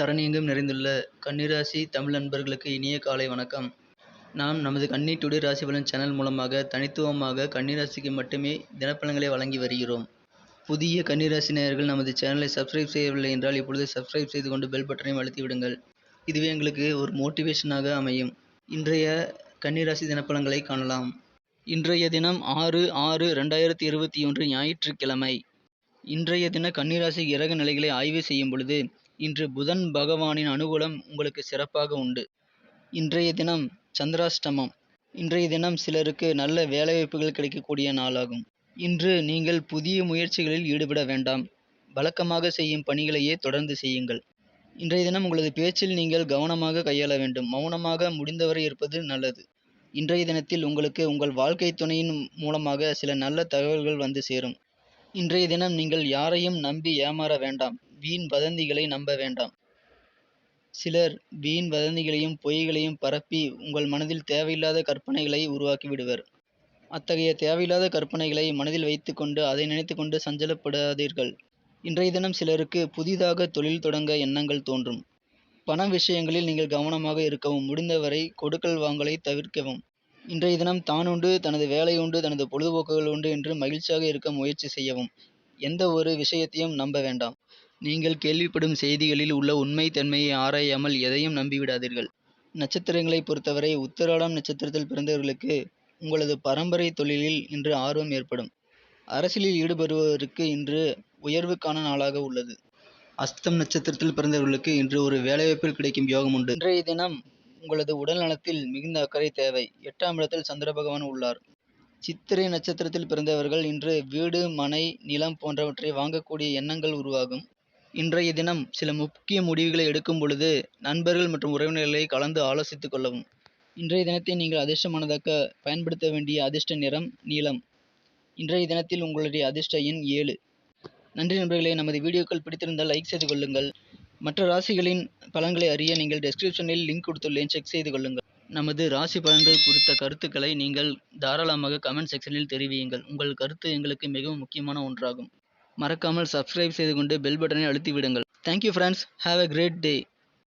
தரணியெங்கும் நிறைந்துள்ள கன்னிராசி தமிழ் நண்பர்களுக்கு இனிய காலை வணக்கம். நாம் நமது கன்னி டுடே ராசி பலன் சேனல் மூலமாக தனித்துவமாக கன்னிராசிக்கு மட்டுமே தினப்பலன்களை வழங்கி வருகிறோம். புதிய கன்னிராசி நேயர்கள் நமது சேனலை சப்ஸ்கிரைப் செய்யவில்லை என்றால் இப்பொழுது சப்ஸ்கிரைப் செய்து கொண்டு பெல் பட்டனையும் அழுத்தி விடுங்கள். இதுவே எங்களுக்கு ஒரு மோட்டிவேஷனாக அமையும். இன்றைய கன்னிராசி தினப்பலன்களை காணலாம். இன்றைய தினம் ஆறு ஆறு ரெண்டாயிரத்தி இருபத்தி ஒன்று ஞாயிற்றுக்கிழமை. இன்றைய தின கன்னிராசி கிரக நிலைகளை ஆய்வு செய்யும் பொழுது இன்று புதன் பகவானின் அனுகூலம் உங்களுக்கு சிறப்பாக உண்டு. இன்றைய தினம் சந்திராஷ்டமம். இன்றைய தினம் சிலருக்கு நல்ல வேலைவாய்ப்புகள் கிடைக்கக்கூடிய நாளாகும். இன்று நீங்கள் புதிய முயற்சிகளில் ஈடுபட வேண்டாம். வழக்கமாக செய்யும் பணிகளையே தொடர்ந்து செய்யுங்கள். இன்றைய தினம் உங்களது பேச்சில் நீங்கள் கவனமாக கையாள வேண்டும். மௌனமாக முடிந்தவரை இருப்பது நல்லது. இன்றைய தினத்தில் உங்களுக்கு உங்கள் வாழ்க்கை துணையின் மூலமாக சில நல்ல தகவல்கள் வந்து சேரும். இன்றைய தினம் நீங்கள் யாரையும் நம்பி ஏமாற வேண்டாம். வீண் வதந்திகளை நம்ப வேண்டாம். சிலர் வீண் வதந்திகளையும் பொய்களையும் பரப்பி உங்கள் மனதில் தேவையில்லாத கற்பனைகளை உருவாக்கி விடுவர் அத்தகைய தேவையில்லாத கற்பனைகளை மனதில் வைத்துக்கொண்டு அதை நினைத்துக்கொண்டு சஞ்சலப்படாதீர்கள். இன்றைய தினம் சிலருக்கு புதிதாக தொழில் தொடங்க எண்ணங்கள் தோன்றும். பண விஷயங்களில் நீங்கள் கவனமாக இருக்கவும் முடிந்தவரை கொடுக்கல் வாங்கலை தவிர்க்கவும். இன்றைய தினம் தான் உண்டு தனது வேலை உண்டு தனது பொழுதுபோக்குகள் உண்டு என்று மகிழ்ச்சியாக இருக்க முயற்சி செய்யவும். எந்த ஒரு விஷயத்தையும் நம்ப வேண்டாம். நீங்கள் கேள்விப்படும் செய்திகளில் உள்ள உண்மை தன்மையை ஆராயாமல் எதையும் நம்பிவிடாதீர்கள். நட்சத்திரங்களை பொறுத்தவரை உத்திராடம் நட்சத்திரத்தில் பிறந்தவர்களுக்கு உங்களது பரம்பரை தொழிலில் இன்று ஆர்வம் ஏற்படும். அரசியலில் ஈடுபடுபவருக்கு இன்று உயர்வுக்கான நாளாக உள்ளது. அஸ்தம் நட்சத்திரத்தில் பிறந்தவர்களுக்கு இன்று ஒரு வேலைவாய்ப்பில் கிடைக்கும் யோகம் உண்டு. இன்றைய தினம் உங்களது உடல் நலத்தில் மிகுந்த அக்கறை தேவை. எட்டாம் இடத்தில் சந்திர பகவான் உள்ளார். சித்திரை நட்சத்திரத்தில் பிறந்தவர்கள் இன்று வீடு மனை நிலம் போன்றவற்றை வாங்கக்கூடிய எண்ணங்கள் உருவாகும். இன்றைய தினம் சில முக்கிய முடிவுகளை எடுக்கும் பொழுது நண்பர்கள் மற்றும் உறவினர்களை கலந்து ஆலோசித்துக் கொள்ளவும். இன்றைய தினத்தை நீங்கள் அதிர்ஷ்டமானதாக்க பயன்படுத்த வேண்டிய அதிர்ஷ்ட நிறம் நீலம். இன்றைய தினத்தில் உங்களுடைய அதிர்ஷ்ட எண் ஏழு. நன்றி நண்பர்களே நமது வீடியோக்கள் பிடித்திருந்தால் லைக் செய்து கொள்ளுங்கள். மற்ற ராசிகளின் பலன்களை அறிய நீங்கள் டெஸ்கிரிப்ஷனில் லிங்க் கொடுத்துள்ளேன். செக் செய்து கொள்ளுங்கள். நமது ராசி பலன்கள் குறித்த கருத்துக்களை நீங்கள் தாராளமாக கமெண்ட் செக்ஷனில் தெரிவியுங்கள். உங்கள் கருத்து எங்களுக்கு மிகவும் முக்கியமான ஒன்றாகும். மறக்காமல் சப்ஸ்கிரைப் செய்து கொண்டு பெல் பட்டனை அழுத்தி விடுங்கள். Thank you friends have a great day